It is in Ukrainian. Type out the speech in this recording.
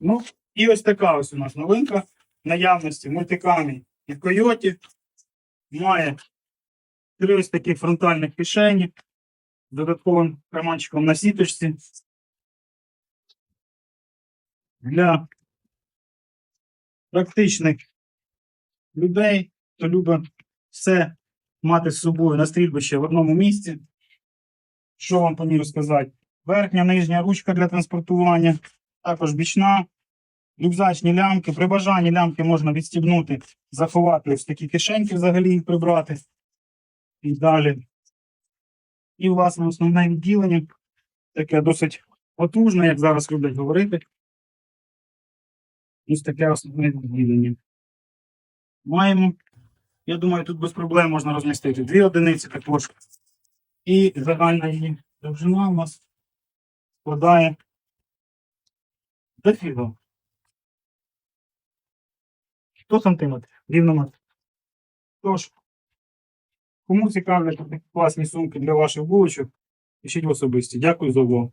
Ну, і ось така ось у нас новинка наявності мультикамінь і Койоті. Має три ось такі фронтальних кишені з додатковим карманчиком на сіточці. Для практичних людей, хто любить все мати з собою на стрільбище в одному місці. Що вам по ній розказати? Верхня, нижня ручка для транспортування, також бічна, рюкзачні лямки. При бажанні лямки можна відстібнути, заховати ось такі кишеньки взагалі їх прибрати. І далі. І, власне, основне відділення таке досить потужне, як зараз люблять говорити. Ось таке основне відділення. Маємо, я думаю, тут без проблем можна розмістити дві одиниці також. І загальна її довжина у нас складає дофіга. 100 сантиметрів, рівно метр. Тож, кому цікавлять класні сумки для ваших булочок, пишіть в особисті. Дякую за увагу.